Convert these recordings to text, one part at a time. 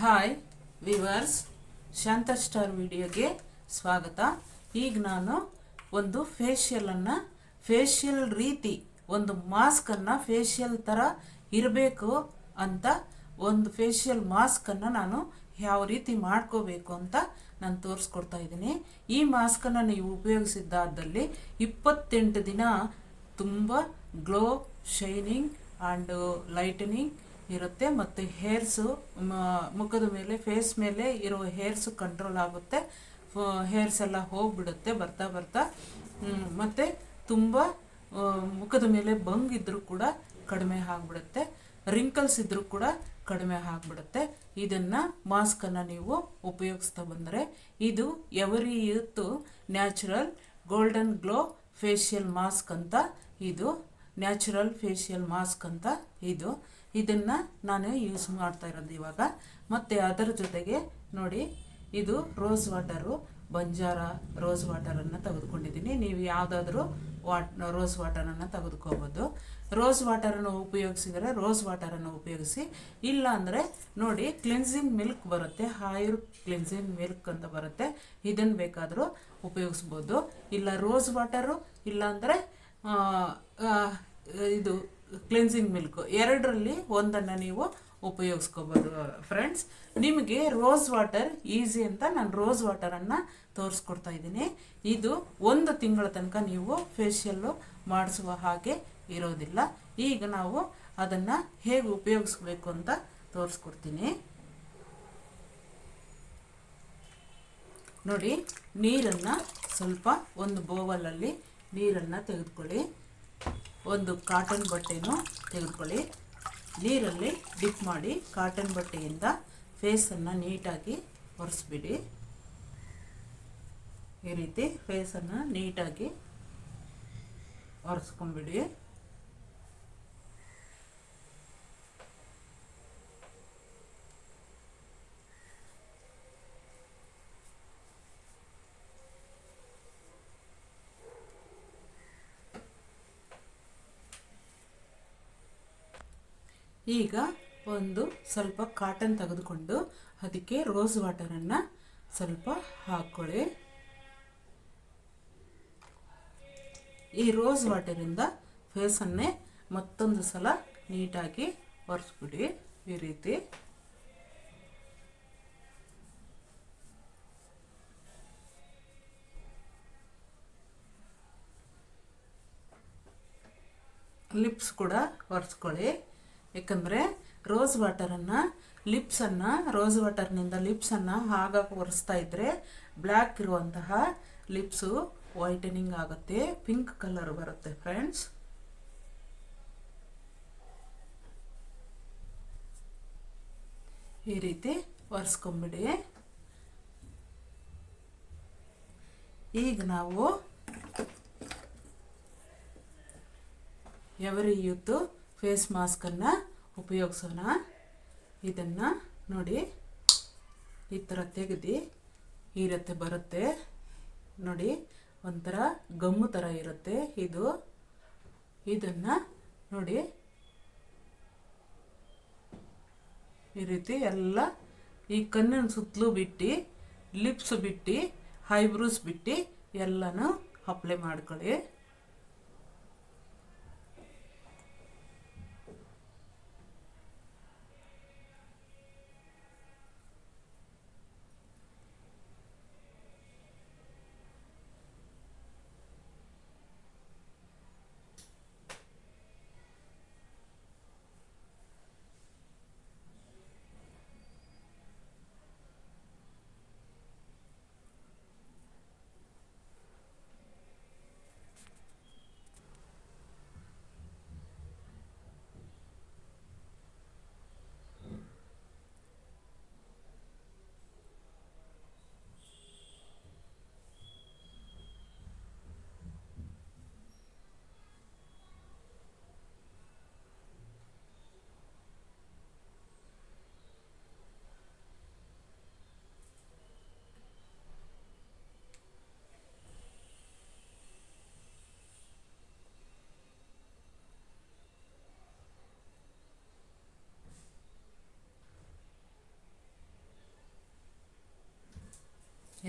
Hi viewers ಶಾಂತ star ವಿಡಿಯೋಗೆ ಸ್ವಾಗತ. ಈಗ ನಾನು ಒಂದು ಫೇಶಿಯಲನ್ನು ಫೇಶಿಯಲ್ ರೀತಿ, ಒಂದು ಮಾಸ್ಕನ್ನು ಫೇಶಿಯಲ್ ಥರ ಇರಬೇಕು ಅಂತ ಒಂದು ಫೇಶಿಯಲ್ ಮಾಸ್ಕನ್ನು ನಾನು ಯಾವ ರೀತಿ ಮಾಡ್ಕೋಬೇಕು ಅಂತ ನಾನು ತೋರಿಸ್ಕೊಡ್ತಾ ಇದ್ದೀನಿ. ಈ ಮಾಸ್ಕನ್ನು ನೀವು ಉಪಯೋಗಿಸಿದ್ದಾದಲ್ಲಿ ಇಪ್ಪತ್ತೆಂಟು ದಿನ ತುಂಬ ಗ್ಲೋ ಶೈನಿಂಗ್ ಆ್ಯಂಡ್ ಲೈಟನಿಂಗ್ ಇರುತ್ತೆ ಮತ್ತು ಹೇರ್ಸು ಮುಖದ ಮೇಲೆ ಫೇಸ್ ಮೇಲೆ ಇರೋ ಹೇರ್ಸು ಕಂಟ್ರೋಲ್ ಆಗುತ್ತೆ. ಹೇರ್ಸ್ ಎಲ್ಲ ಹೋಗ್ಬಿಡುತ್ತೆ ಬರ್ತಾ ಬರ್ತಾ. ಮತ್ತು ಮತ್ತೆ ತುಂಬ ಮುಖದ ಮೇಲೆ ಬಂಗ್ ಇದ್ದರೂ ಕೂಡ ಕಡಿಮೆ ಆಗಿಬಿಡುತ್ತೆ. ರಿಂಕಲ್ಸ್ ಇದ್ದರೂ ಕೂಡ ಕಡಿಮೆ ಆಗಿಬಿಡುತ್ತೆ. ಇದನ್ನು ಮಾಸ್ಕನ್ನು ನೀವು ಉಪಯೋಗಿಸ್ತಾ ಬಂದರೆ ಇದು every youth natural golden glow facial mask ಅಂತ, ಇದು ನ್ಯಾಚುರಲ್ ಫೇಶಿಯಲ್ ಮಾಸ್ಕ್ ಅಂತ, ಇದು. ಇದನ್ನು ನಾನು ಯೂಸ್ ಮಾಡ್ತಾ ಇರೋದು ಇವಾಗ. ಮತ್ತು ಅದರ ಜೊತೆಗೆ ನೋಡಿ, ಇದು ರೋಸ್ ವಾಟರು ಬಂಜಾರ ರೋಸ್ ವಾಟರನ್ನು ತೆಗೆದುಕೊಂಡಿದ್ದೀನಿ. ನೀವು ಯಾವುದಾದ್ರೂ ವಾಟ್ ರೋಸ್ ವಾಟರನ್ನು ತೆಗೆದುಕೋಬೋದು. ರೋಸ್ ವಾಟರನ್ನು ಉಪಯೋಗಿಸಿದರೆ ರೋಸ್ ವಾಟರನ್ನು ಉಪಯೋಗಿಸಿ ಇಲ್ಲ ಅಂದರೆ ನೋಡಿ ಕ್ಲಿನ್ಸಿಂಗ್ ಮಿಲ್ಕ್ ಬರುತ್ತೆ ಹೈರ್ ಕ್ಲಿನ್ಸಿಂಗ್ ಮಿಲ್ಕ್ ಅಂತ ಬರುತ್ತೆ. ಇದನ್ನು ಬೇಕಾದರೂ ಉಪಯೋಗಿಸ್ಬೋದು. ಇಲ್ಲ ರೋಸ್ ವಾಟರು ಇಲ್ಲಾಂದರೆ ಇದು ಕ್ಲೆನ್ಸಿಂಗ್ ಮಿಲ್ಕ್ ಎರಡರಲ್ಲಿ ಒಂದನ್ನು ನೀವು ಉಪಯೋಗಿಸ್ಕೋಬೋದು ಫ್ರೆಂಡ್ಸ್ ನಿಮಗೆ ರೋಸ್ ವಾಟರ್ ಈಸಿ ಅಂತ ನಾನು ರೋಸ್ ವಾಟರನ್ನು ತೋರಿಸ್ಕೊಡ್ತಾ ಇದ್ದೀನಿ. ಇದು ಒಂದು ತಿಂಗಳ ತನಕ ನೀವು ಫೇಶಿಯಲ್ಲು ಮಾಡಿಸುವ ಹಾಗೆ ಇರೋದಿಲ್ಲ. ಈಗ ನಾವು ಅದನ್ನು ಹೇಗೆ ಉಪಯೋಗಿಸ್ಬೇಕು ಅಂತ ತೋರಿಸ್ಕೊಡ್ತೀನಿ. ನೋಡಿ, ನೀರನ್ನು ಸ್ವಲ್ಪ ಒಂದು ಬೋವಲಲ್ಲಿ ನೀರನ್ನು ತೆಗೆದುಕೊಳ್ಳಿ. ಒಂದು ಕಾಟನ್ ಬಟ್ಟೆನೂ ತೆಗೆದುಕೊಳ್ಳಿ. ನೀರಲ್ಲಿ ಡಿಪ್ ಮಾಡಿ ಕಾಟನ್ ಬಟ್ಟೆಯಿಂದ ಫೇಸನ್ನು ನೀಟಾಗಿ ಒರೆಸ್ಬಿಡಿ. ಈ ರೀತಿ ಫೇಸನ್ನು ನೀಟಾಗಿ ಒರೆಸ್ಕೊಂಬಿಡಿ ಈಗ ಒಂದು ಸ್ವಲ್ಪ ಕಾಟನ್ ತೆಗೆದುಕೊಂಡು ಅದಕ್ಕೆ ರೋಸ್ ವಾಟರನ್ನು ಸ್ವಲ್ಪ ಹಾಕ್ಕೊಳ್ಳಿ ಈ ರೋಸ್ ವಾಟರಿಂದ ಫೇಸನ್ನೇ ಮತ್ತೊಂದು ಸಲ ನೀಟಾಗಿ ಒರೆಸ್ಬಿಡಿ. ಈ ರೀತಿ. ಲಿಪ್ಸ್ ಕೂಡ ಒರೆಸ್ಕೊಳ್ಳಿ. ಯಾಕಂದರೆ ರೋಸ್ ವಾಟರನ್ನು ಲಿಪ್ಸನ್ನು ರೋಸ್ ವಾಟರ್ನಿಂದ ಲಿಪ್ಸನ್ನು ಹಾಗಾಗಿ ಒರೆಸ್ತಾ ಇದ್ದರೆ ಬ್ಲ್ಯಾಕ್ ಇರುವಂತಹ ಲಿಪ್ಸು ವೈಟನಿಂಗ್ ಆಗುತ್ತೆ ಪಿಂಕ್ ಕಲರ್ ಬರುತ್ತೆ ಫ್ರೆಂಡ್ಸ್ ಈ ರೀತಿ ಒರೆಸ್ಕೊಂಬಿಡಿ. ಈಗ ನಾವು ಎವರಿ ಯೂತು ಫೇಸ್ ಮಾಸ್ಕನ್ನು ಉಪಯೋಗಿಸೋಣ. ಇದನ್ನು ನೋಡಿ, ಈ ಥರ ತೆಗೆದು ಇರುತ್ತೆ ರೀತಿ ಬರುತ್ತೆ. ನೋಡಿ, ಒಂಥರ ಗಮ್ಮು ಥರ ಇರುತ್ತೆ ಇದು. ಇದನ್ನು ನೋಡಿ, ಈ ರೀತಿ ಎಲ್ಲ ಈ ಕಣ್ಣಿನ ಸುತ್ತಲೂ ಬಿಟ್ಟು ಲಿಪ್ಸ್ ಬಿಟ್ಟು ಐಬ್ರೂಸ್ ಬಿಟ್ಟು ಎಲ್ಲನೂ ಅಪ್ಲೈ ಮಾಡ್ಕೊಳ್ಳಿ.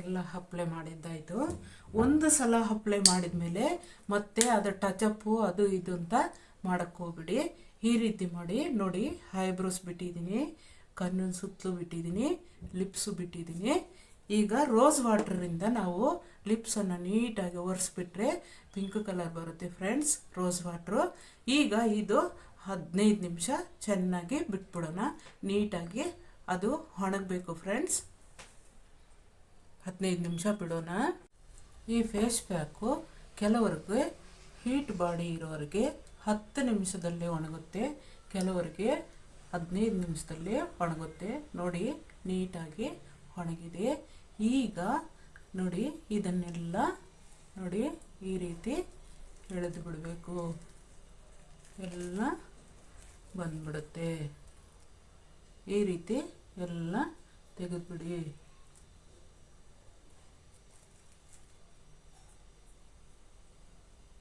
ಎಲ್ಲ ಅಪ್ಲೈ ಮಾಡಿದ್ದಾಯಿತು. ಒಂದು ಸಲ ಅಪ್ಲೈ ಮಾಡಿದ್ಮೇಲೆ ಮತ್ತೆ ಅದು ಟಚಪ್ಪು ಅದು ಇದು ಅಂತ ಮಾಡೋಕ್ಕೆ ಹೋಗ್ಬಿಡಿ. ಈ ರೀತಿ ಮಾಡಿ, ನೋಡಿ, ಹೈಬ್ರೋಸ್ ಬಿಟ್ಟಿದ್ದೀನಿ ಕಣ್ಣಿನ ಸುತ್ತಲೂ ಬಿಟ್ಟಿದ್ದೀನಿ, ಲಿಪ್ಸು ಬಿಟ್ಟಿದ್ದೀನಿ. ಈಗ ರೋಸ್ ವಾಟ್ರಿಂದ ನಾವು ಲಿಪ್ಸನ್ನು ನೀಟಾಗಿ ಒರೆಸ್ಬಿಟ್ರೆ ಪಿಂಕ್ ಕಲರ್ ಬರುತ್ತೆ ಫ್ರೆಂಡ್ಸ್, ರೋಸ್ ವಾಟ್ರು. ಈಗ ಇದು ಹದಿನೈದು ನಿಮಿಷ ಚೆನ್ನಾಗಿ ಬಿಟ್ಬಿಡೋಣ. ನೀಟಾಗಿ ಅದು ಒಣಗಬೇಕು ಫ್ರೆಂಡ್ಸ್. ಹದಿನೈದು ನಿಮಿಷ ಬಿಡೋಣ. ಈ ಫೇಸ್ ಪ್ಯಾಕು ಕೆಲವರಿಗೆ ಹೀಟ್ ಬಾಡಿ ಇರೋರಿಗೆ ಹತ್ತು ನಿಮಿಷದಲ್ಲಿ ಒಣಗುತ್ತೆ. ಕೆಲವರಿಗೆ ಹದಿನೈದು ನಿಮಿಷದಲ್ಲಿ ಒಣಗುತ್ತೆ. ನೋಡಿ, ನೀಟಾಗಿ ಒಣಗಿದೆ. ಈಗ ನೋಡಿ, ಇದನ್ನೆಲ್ಲ ನೋಡಿ, ಈ ರೀತಿ ಎಳೆದು ಬಿಡಬೇಕು. ಎಲ್ಲ ಬಂದ್ಬಿಡುತ್ತೆ. ಈ ರೀತಿ ಎಲ್ಲ ತೆಗೆದುಬಿಡಿ.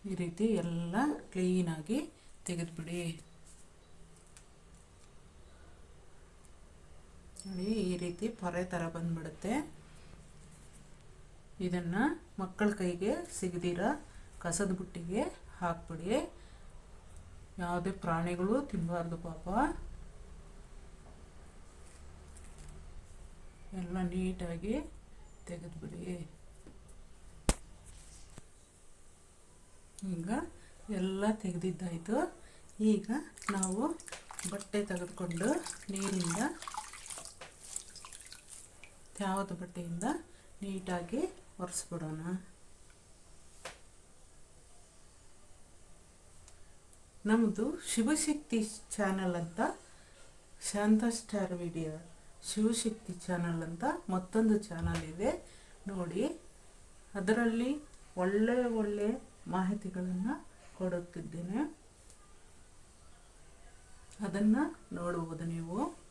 ಈ ರೀತಿ ಎಲ್ಲ ಕ್ಲೀನಾಗಿ ತೆಗೆದುಬಿಡಿ. ನೋಡಿ, ಈ ರೀತಿ ಪೊರೆ ಥರ ಬಂದ್ಬಿಡುತ್ತೆ. ಇದನ್ನು ಮಕ್ಕಳ ಕೈಗೆ ಸಿಗದಿರ ಕಸದ ಬುಟ್ಟಿಗೆ ಹಾಕ್ಬಿಡಿ. ಯಾವುದೇ ಪ್ರಾಣಿಗಳು ತಿನ್ನಬಾರ್ದು ಪಾಪ. ಎಲ್ಲ ನೀಟಾಗಿ ತೆಗೆದುಬಿಡಿ. ಈಗ ಎಲ್ಲ ತೆಗೆದಿದ್ದಾಯಿತು. ಈಗ ನಾವು ಬಟ್ಟೆ ತೆಗೆದುಕೊಂಡು ನೀರಿಂದ ತ್ಯಾವದ ಬಟ್ಟೆಯಿಂದ ನೀಟಾಗಿ ಒರೆಸ್ಬಿಡೋಣ. ನಮ್ಮದು ಶಿವಶಕ್ತಿ ಚಾನಲ್ ಅಂತ, Shanta star video Shivashakti channel ಅಂತ ಮತ್ತೊಂದು ಚಾನಲ್ ಇದೆ. ನೋಡಿ, ಅದರಲ್ಲಿ ಒಳ್ಳೆ ಒಳ್ಳೆ ಮಾಹಿತಿಗಳನ್ನು ಕೊಡುತ್ತಿದ್ದೇನೆ. ಅದನ್ನು ನೋಡುವುದು ನೀವು.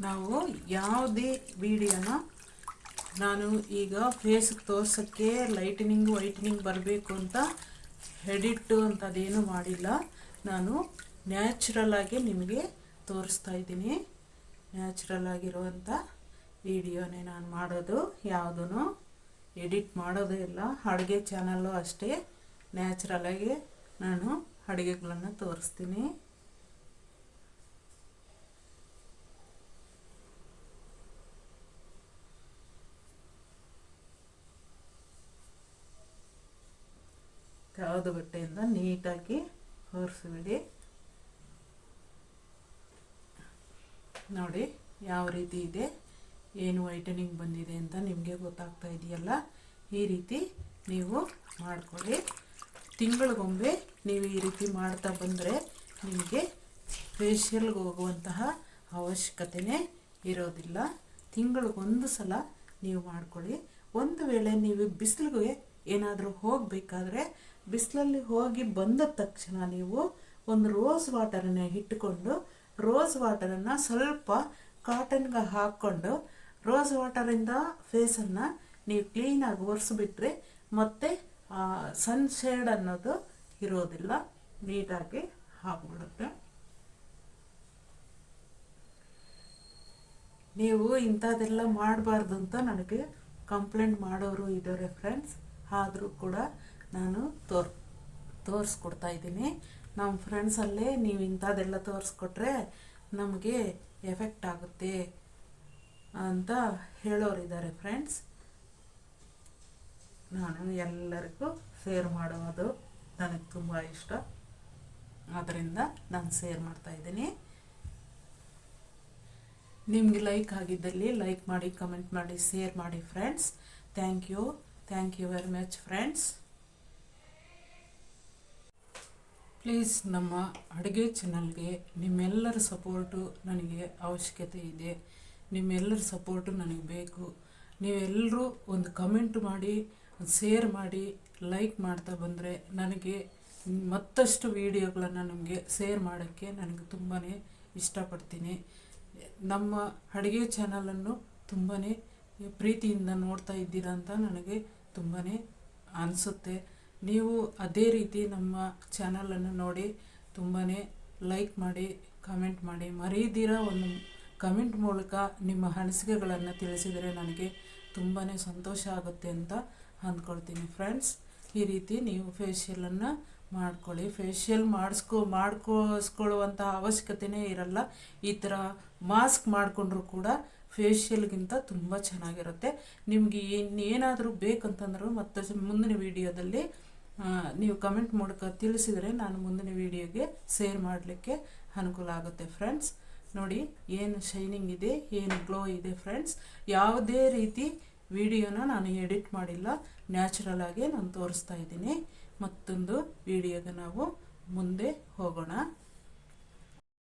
ನಾವು ಯಾವುದೇ ವಿಡಿಯೋನ ನಾನು ಈಗ ಫೇಸ್ಗೆ ತೋರ್ಸೋಕ್ಕೆ ಲೈಟನಿಂಗ್ ವೈಟನಿಂಗ್ ಬರಬೇಕು ಅಂತ ಹೆಡಿಟ್ಟು ಅಂತ ಅದೇನು ಮಾಡಿಲ್ಲ. ನಾನು ನ್ಯಾಚುರಲ್ ಆಗಿ ನಿಮಗೆ ತೋರಿಸ್ತಾ ಇದ್ದೀನಿ. ನ್ಯಾಚುರಲ್ ಆಗಿರುವಂಥ ವಿಡಿಯೋನೇ ನಾನು ಮಾಡೋದು ಯಾವುದೂ ಎಡಿಟ್ ಮಾಡೋದೇ ಇಲ್ಲ. ಅಡುಗೆ ಚಾನಲ್ಲು ಅಷ್ಟೇ. ನ್ಯಾಚುರಲಾಗಿ ನಾನು ಅಡುಗೆಗಳನ್ನು ತೋರಿಸ್ತೀನಿ. ಯಾವುದು ಬಟ್ಟೆಯಿಂದ ನೀಟಾಗಿ ಹೊರಿಸ್ಬಿಡಿ ನೋಡಿ, ಯಾವ ರೀತಿ ಇದೆ. ಏನು ವೈಟನಿಂಗ್ ಬಂದಿದೆ ಅಂತ ನಿಮಗೆ ಗೊತ್ತಾಗ್ತಾ ಇದೆಯಲ್ಲ, ಈ ರೀತಿ ನೀವು ಮಾಡಿಕೊಳ್ಳಿ. ತಿಂಗಳಿಗೊಮ್ಮೆ ನೀವು ಈ ರೀತಿ ಮಾಡ್ತಾ ಬಂದರೆ ನಿಮಗೆ ಫೇಶಿಯಲ್ಗೆ ಹೋಗುವಂತಹ ಅವಶ್ಯಕತೆಯೇ ಇರೋದಿಲ್ಲ. ತಿಂಗಳಿಗೊಂದು ಸಲ ನೀವು ಮಾಡ್ಕೊಳ್ಳಿ. ಒಂದು ವೇಳೆ ನೀವು ಬಿಸಿಲಿಗೆ ಏನಾದರೂ ಹೋಗಬೇಕಾದ್ರೆ, ಬಿಸಿಲಲ್ಲಿ ಹೋಗಿ ಬಂದ ತಕ್ಷಣ ನೀವು ಒಂದು ರೋಸ್ ವಾಟರನ್ನು ಇಟ್ಟುಕೊಂಡು ರೋಸ್ ವಾಟರನ್ನು ಸ್ವಲ್ಪ ಕಾಟನ್ಗೆ ಹಾಕ್ಕೊಂಡು ರೋಸ್ ವಾಟರಿಂದ ಫೇಸನ್ನು ನೀವು ಕ್ಲೀನಾಗಿ ಒರೆಸ್ಬಿಟ್ರೆ ಮತ್ತೆ ಸನ್ ಶೇಡ್ ಅನ್ನೋದು ಇರೋದಿಲ್ಲ. ನೀಟಾಗಿ ಹಾಕ್ಬಿಡುತ್ತೆ. ನೀವು ಇಂಥದ್ದೆಲ್ಲ ಮಾಡಬಾರ್ದು ಅಂತ ನನಗೆ ಕಂಪ್ಲೇಂಟ್ ಮಾಡೋರು ಇದ್ದಾರೆ ಫ್ರೆಂಡ್ಸ್. ಆದರೂ ಕೂಡ ನಾನು ತೋರ್, ತೋರಿಸ್ಕೊಡ್ತಾ ಇದ್ದೀನಿ. ನಮ್ಮ ಫ್ರೆಂಡ್ಸಲ್ಲೇ ನೀವು ಇಂಥದ್ದೆಲ್ಲ ತೋರಿಸ್ಕೊಟ್ರೆ ನಮಗೆ ಎಫೆಕ್ಟ್ ಆಗುತ್ತೆ. ಅಂತ ಹೇಳೋರಿದ್ದಾರೆ ಫ್ರೆಂಡ್ಸ್ ನಾನು ಎಲ್ಲರಿಗೂ ಶೇರ್ ಮಾಡೋದು ನನಗೆ ತುಂಬ ಇಷ್ಟ. ಆದ್ದರಿಂದ ನಾನು ಶೇರ್ ಮಾಡ್ತಾ ಇದ್ದೀನಿ. ನಿಮಗೆ ಲೈಕ್ ಆಗಿದ್ದಲ್ಲಿ ಲೈಕ್ ಮಾಡಿ ಕಮೆಂಟ್ ಮಾಡಿ ಶೇರ್ ಮಾಡಿ friends thank you thank you very much friends please ನಮ್ಮ ಅಡುಗೆ ಚಾನಲ್ಗೆ ನಿಮ್ಮೆಲ್ಲರ ಸಪೋರ್ಟು ನನಗೆ ಅವಶ್ಯಕತೆ ಇದೆ. ನಿಮ್ಮೆಲ್ಲರ ಸಪೋರ್ಟು ನನಗೆ ಬೇಕು. ನೀವೆಲ್ಲರೂ ಒಂದು ಕಮೆಂಟ್ ಮಾಡಿ ಸೇರ್ ಮಾಡಿ ಲೈಕ್ ಮಾಡ್ತಾ ಬಂದರೆ ನನಗೆ ಮತ್ತಷ್ಟು ವೀಡಿಯೋಗಳನ್ನು ನಿಮಗೆ ಸೇರ್ ಮಾಡೋಕ್ಕೆ ನನಗೆ ತುಂಬಾ ಇಷ್ಟಪಡ್ತೀನಿ. ನಮ್ಮ ಅಡುಗೆ ಚಾನಲನ್ನು ತುಂಬಾ ಪ್ರೀತಿಯಿಂದ ನೋಡ್ತಾ ಇದ್ದೀರಾ ಅಂತ ನನಗೆ ತುಂಬಾ ಅನಿಸುತ್ತೆ. ನೀವು ಅದೇ ರೀತಿ ನಮ್ಮ ಚಾನಲನ್ನು ನೋಡಿ ತುಂಬಾ ಲೈಕ್ ಮಾಡಿ ಕಮೆಂಟ್ ಮಾಡಿ ಮರೀದಿರ ಒಂದು ಕಮೆಂಟ್ ಮೂಲಕ ನಿಮ್ಮ ಅನಿಸಿಕೆಗಳನ್ನು ತಿಳಿಸಿದರೆ ನನಗೆ ತುಂಬಾ ಸಂತೋಷ ಆಗುತ್ತೆ ಅಂತ ಅಂದ್ಕೊಳ್ತೀನಿ ಫ್ರೆಂಡ್ಸ್. ಈ ರೀತಿ ನೀವು ಫೇಶಿಯಲನ್ನು ಮಾಡ್ಕೊಳ್ಳಿ. ಫೇಶಿಯಲ್ ಮಾಡಿಸ್ಕೊ ಮಾಡ್ಕೋಸ್ಕೊಳ್ಳುವಂಥ ಅವಶ್ಯಕತೆನೇ ಇರಲ್ಲ. ಈ ಥರ ಮಾಸ್ಕ್ ಮಾಡಿಕೊಂಡ್ರು ಕೂಡ ಫೇಶಿಯಲ್ಗಿಂತ ತುಂಬ ಚೆನ್ನಾಗಿರುತ್ತೆ. ನಿಮಗೆ ಇನ್ನೇನಾದರೂ ಬೇಕಂತಂದ್ರೂ ಮತ್ತೆ ಮುಂದಿನ ವಿಡಿಯೋದಲ್ಲಿ ನೀವು ಕಮೆಂಟ್ ಮೂಲಕ ತಿಳಿಸಿದರೆ ನಾನು ಮುಂದಿನ ವಿಡಿಯೋಗೆ ಶೇರ್ ಮಾಡಲಿಕ್ಕೆ ಅನುಕೂಲ ಆಗುತ್ತೆ ಫ್ರೆಂಡ್ಸ್. ನೋಡಿ, ಏನು ಶೈನಿಂಗ್ ಇದೆ, ಏನು ಗ್ಲೋ ಇದೆ ಫ್ರೆಂಡ್ಸ್ ಯಾವುದೇ ರೀತಿ ವಿಡಿಯೋನ ನಾನು ಎಡಿಟ್ ಮಾಡಿಲ್ಲ. ನ್ಯಾಚುರಲ್ ಆಗಿ ನಾನು ತೋರಿಸ್ತಾ ಇದ್ದೀನಿ. ಮತ್ತೊಂದು ವಿಡಿಯೋಗೆ ನಾವು ಮುಂದೆ ಹೋಗೋಣ.